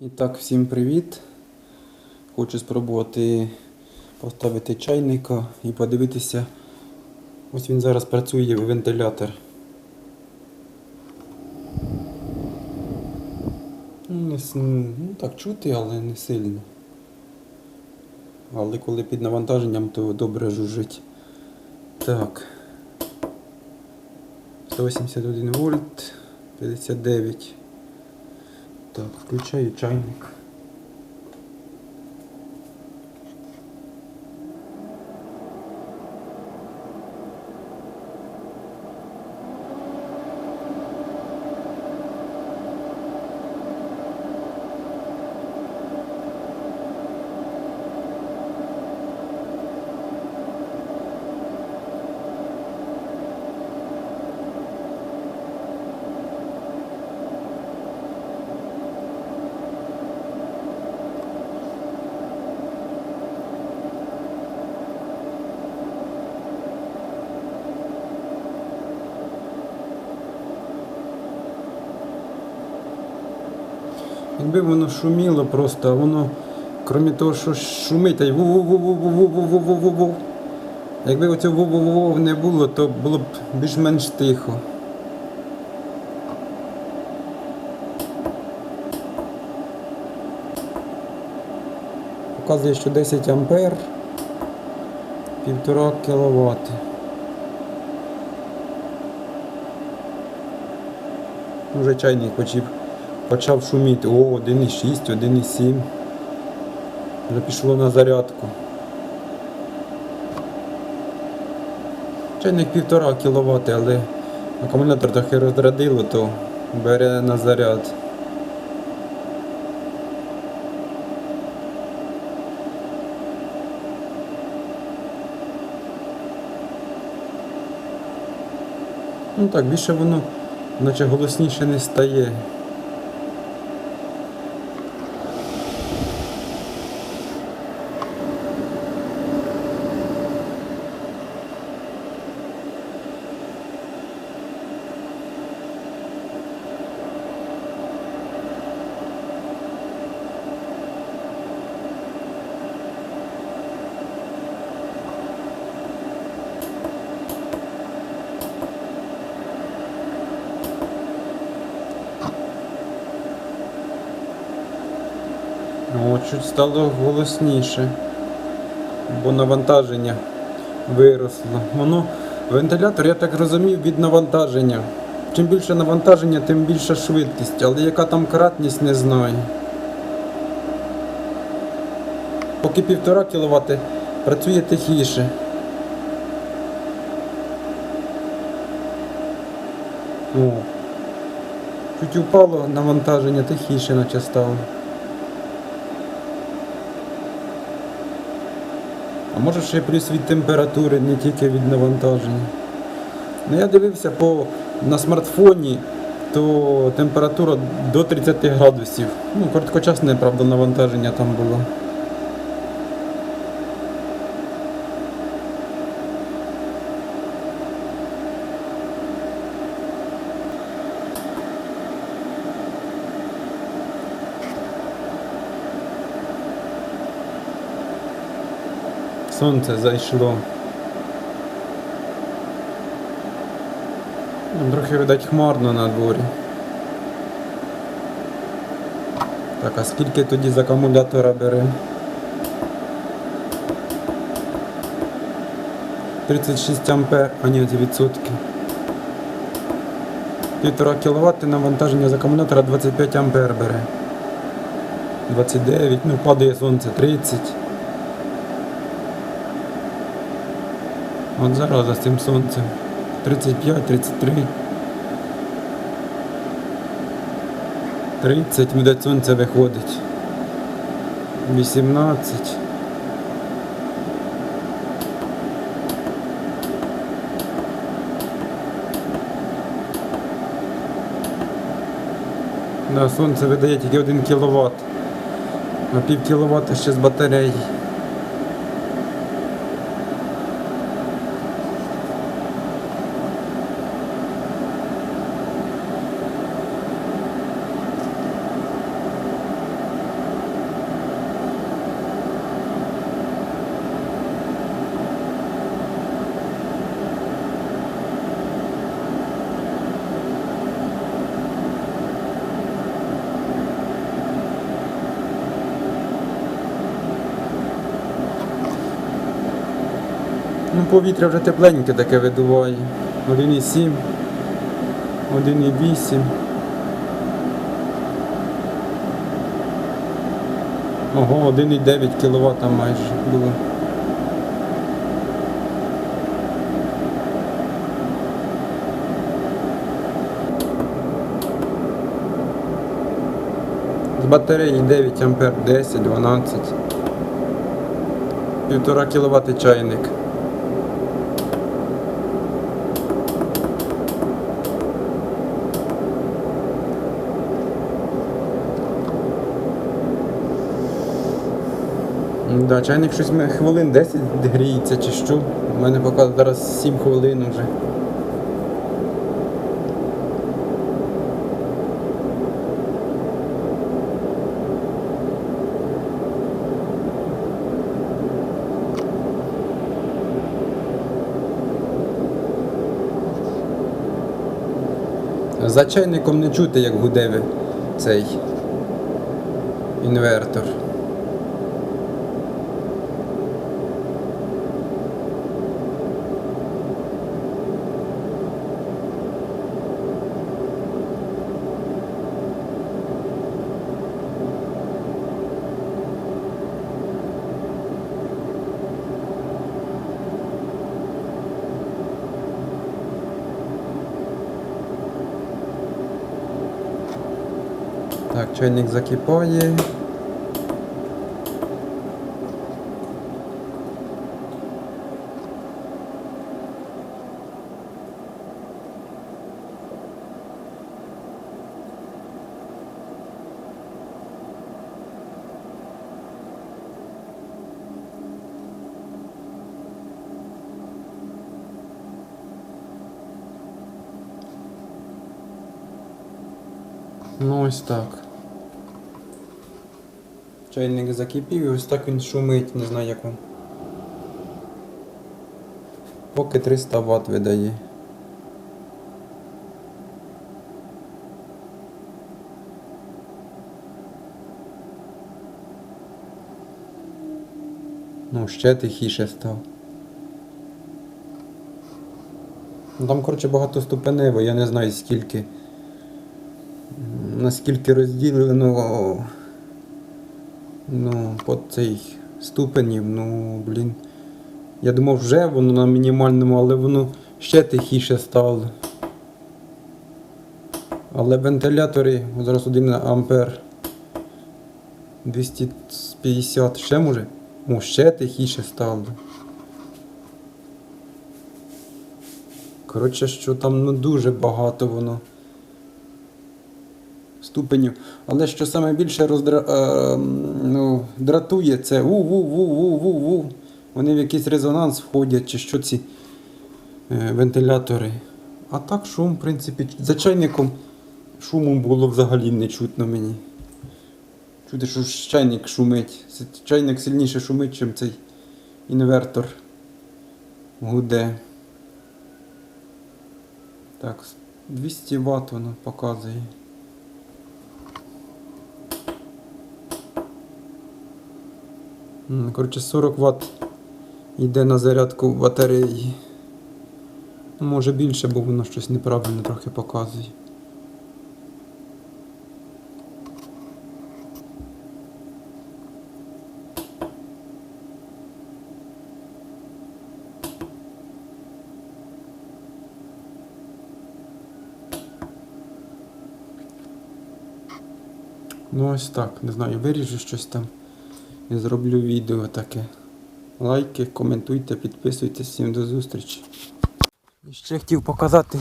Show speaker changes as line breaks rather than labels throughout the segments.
І так, всім привіт. Хочу спробувати поставити чайника і подивитися. Ось він зараз працює вентилятор. Ну, ну так чути, але не сильно. Але коли під навантаженням, то добре жужжить. Так. 181 вольт, 59. Так, включаю чайник. Якби воно шуміло просто, а воно, крім того, що шумить, а й ву-ву-ву-ву-ву-ву-ву-ву-ву-ву. Якби оцього ву-ву-ву не було, то було б більш-менш тихо. Показує, що 10 ампер, 1,5 кВт. Уже чайник почав, почав шуміти. О, 1,6, 1,7. Вже пішло на зарядку. Чайник 1,5 кВт, але акумулятор трохи розрядило, то бере на заряд. Ну так, більше воно наче голосніше не стає. Чуть стало голосніше, бо навантаження виросло. Воно, вентилятор, я так розумів, від навантаження. Чим більше навантаження, тим більша швидкість, але яка там кратність, не знаю. Поки 1,5 кВт працює тихіше. О. Чуть упало навантаження, тихіше наче стало. А може ще плюс від температури, не тільки від навантаження. Ну, я дивився по, на смартфоні, то температура до 30 градусів. Ну, короткочасне, правда, навантаження там було. Сонце зайшло. Трохи, видать, хмарно на дворі. Так, а скільки тоді з акумулятора бере? 36 ампер, а ні, відсотки. 1,5 кВт навантаження з акумулятора 25 ампер бере. 29, ну падає сонце 30. От зараз за цим сонцем. 35, 33. 30, де сонце виходить. 18. Да, сонце видає тільки 1 кВт. А пів кВт ще з батареї. Повітря вже тепленьке таке видуває. 1,7, 1,8. Ого, 1,9 кВт майже було. З батареї 9 ампер 10, 12. 1,5 кВт чайник. Да, чайник щось хвилин 10 гріється чи що. У мене поки зараз 7 хвилин вже. За чайником не чути, як гуде ви- цей інвертор. Так, чайник закипає. Ну ось так. Чайник закипів і ось так він шумить, не знаю як вам. Поки 300 Вт видає. Ну, ще тихіше став. Ну, Там, коротше, багатоступенево, я не знаю скільки. Наскільки розділено ну, по цей ступенів, ну, блін. Я думав, вже воно на мінімальному, але воно ще тихіше стало. Але вентилятори зараз 1 ампер 250 ще може? О, ще тихіше стало. Коротше, що там ну, дуже багато воно ступенів. Але що саме більше роздра... е, ну, дратує, це ву-ву-ву-ву-ву-ву. Вони в якийсь резонанс входять, чи що ці е, вентилятори. А так шум, в принципі, за чайником шуму було взагалі не чутно мені. Чути, що чайник шумить. Чайник сильніше шумить, ніж цей інвертор гуде. Так, 200 Вт воно показує. Коротше, 40 Вт йде на зарядку батареї. Ну, Може більше, бо воно щось неправильно трохи показує. Ну ось так, не знаю, виріжу щось там і зроблю відео таке. Лайки, коментуйте, підписуйтесь, всім до зустрічі. І ще хотів показати,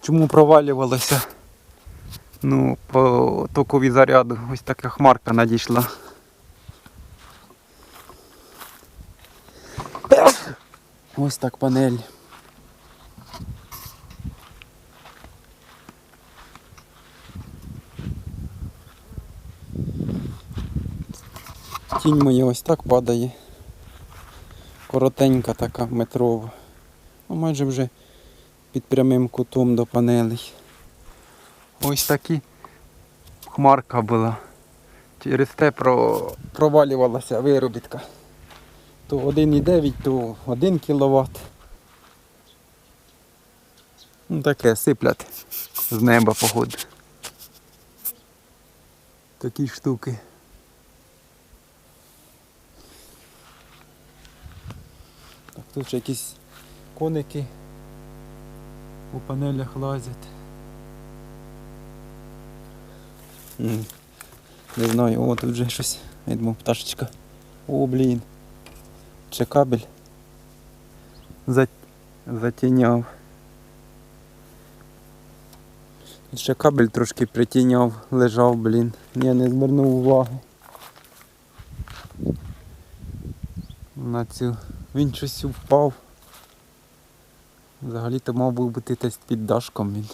чому провалювалося ну, по токові заряду. Ось така хмарка надійшла. Ось так панель. Тінь моя ось так падає. Коротенька така метрова. Ну, майже вже під прямим кутом до панелей. Ось такі хмарка була. Через те про... провалювалася виробітка. То 1,9, то 1 кВт. Ну таке сиплять з неба походу. Такі штуки. Тут ще якісь коники у панелях лазять. Не знаю, о, тут вже щось. Я думав, пташечка. О, блін. Чи кабель. За... Затіняв. Ще кабель трошки притіняв, лежав, блін. Я не звернув уваги. На цю. Він щось впав. Взагалі-то мав би бути десь під дашком він.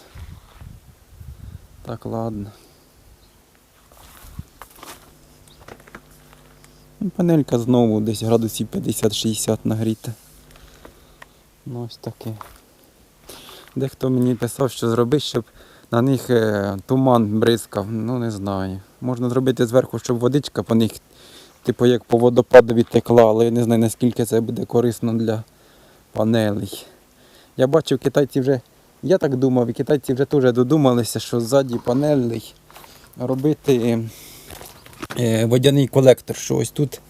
Так, ладно. Ну, Панелька знову десь градусів 50-60 нагріта. Ну ось таке. Дехто мені писав, що зроби, щоб на них е, туман бризкав. Ну не знаю. Можна зробити зверху, щоб водичка по них, типу як по водопадові текла, але я не знаю наскільки це буде корисно для панелей. Я бачив, китайці вже, я так думав, і китайці вже теж додумалися, що ззаді панелей робити е, водяний колектор, що ось тут,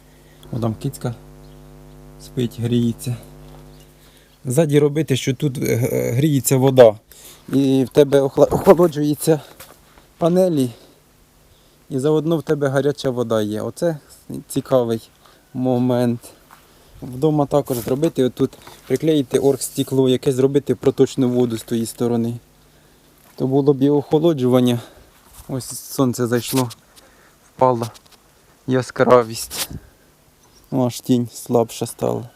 о, там кицька спить, гріється. Ззаді робити, що тут е, е, гріється вода. І в тебе охолоджуються панелі, і заодно в тебе гаряча вода є. Оце цікавий момент. Вдома також зробити, отут приклеїти оргстекло, яке зробити проточну воду з тої сторони. То було б і охолоджування. Ось сонце зайшло, впала яскравість. Ну, аж тінь слабша стала.